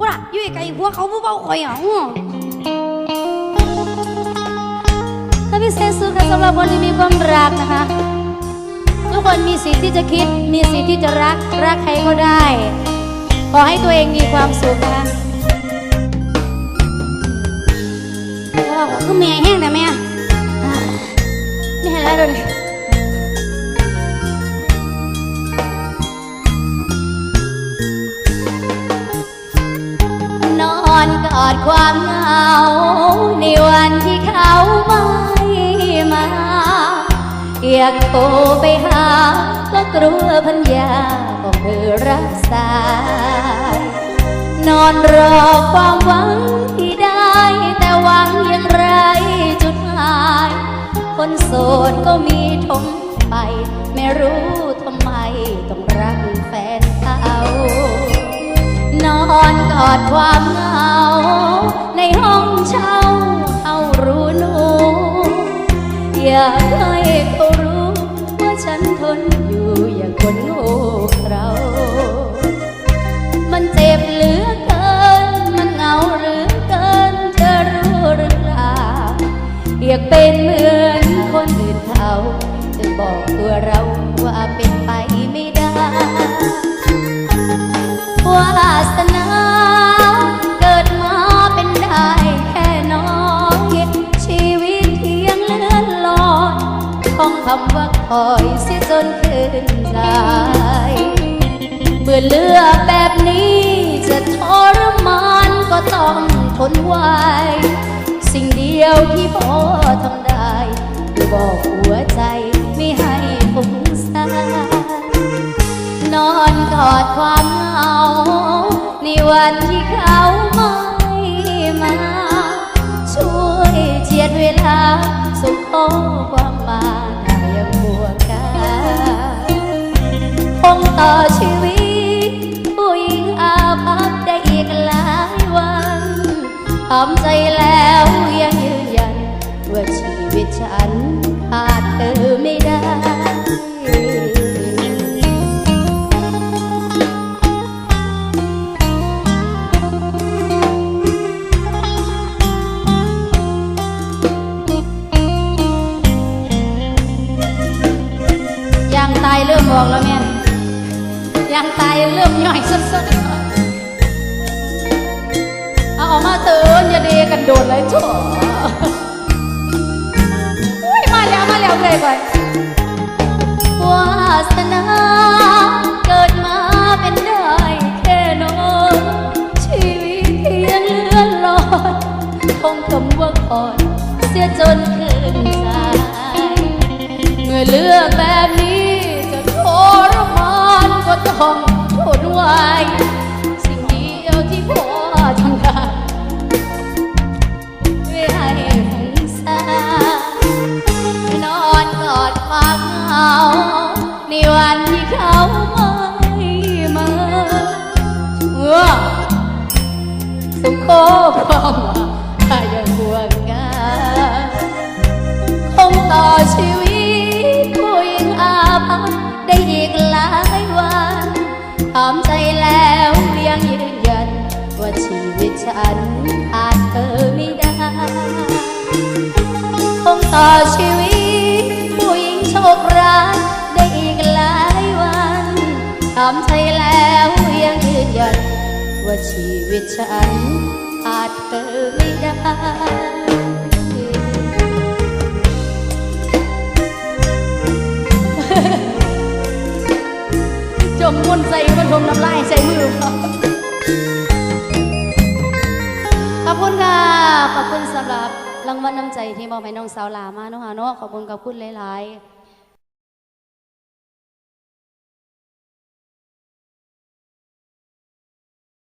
กูล่ะอยู่ไกลๆหัวเขาผู้เบาคอยอะอื้อถ้าพิเศษสุดค่ะสำหรับคนที่มีความรักนะคะ ทุกคนมีสิทธิ์ที่จะคิด มีสิทธิ์ที่จะรัก รักใครก็ได้ ขอให้ตัวเองมีความสุขนะคะว่าผมก็เมียแห้งแต่แม่อ่าไม่เห็นแล้วเลย อนกอดความเหงาในวันที่เขาไม่มา อยากโทรไปหาก็กลัวพัญญาบอกเธอรับสาย นอนรอความหวังที่ได้แต่หวังอยังไรจุดหมาย คนโสดก็มีทมไป ไม่รู้ทำไมต้องรักแฟนเขานอนกอดความเหงา ในห้องเช่าเอารู้หนู อยากให้เขารู้ว่าฉันทนอยู่อย่างคนโง่เรา มันเจ็บเหลือเกิน มันเหงาเหลือเกินเธอรู้หรือเปล่าอยากเป็นเหมือนคนอื่นเขาจะบอกตัวเราว่าเป็นไปไม่ได้วาสนาำว่าคอยเสียจนคืนใจเมื่อเลือกแบบนี้จะทรมานก็ต้องทนไหวสิ่งเดียวที่พอ ทำใจแล้วยังยืนยัน ว่าชีวิตฉันขาดเธอไม่ได้ยางตายเริ่มออกแล้วแม่ยางตายเริ่มย่อยสุดๆ อาอกมาเตือนอย่าเดกันโดดเลยชั่วอุ้ยมาแล้วมาแล้วเลยก่อนวาสนาเกิดมาเป็นได้แค่นอยชีวิตเพียงเลื่อนลอยคงคำว่าคอยเสียจนคืนสายเมื่อเลือกแบบนี้จะทรมานก็ต้องทนไหวสิ่งเดียวที่ โคความว่าถ้ายังห่วงกันคงต่อชีวิตผู้หญิงอาภัพได้อีกหลายวันทำใจแล้วยังยืนยัน ว่าชีวิตฉันขาดเธอไม่ได้ คงต่อชีวิตผู้หญิงโชคร้ายได้อีกหลายวันทำใจแล้วยังยืนยัน ว่าชีวิตฉันขาดเธอไม่ได้จมมุนใส่กระทมน้ำลายใส่มือพอขอบคุณค่ะ ขอบคุณสำหรับรางวัลน้ำใจที่มอบให้น้องสาวลามาเนาะค่ะเนาะขอบคุณขอบคุณหลาย ๆ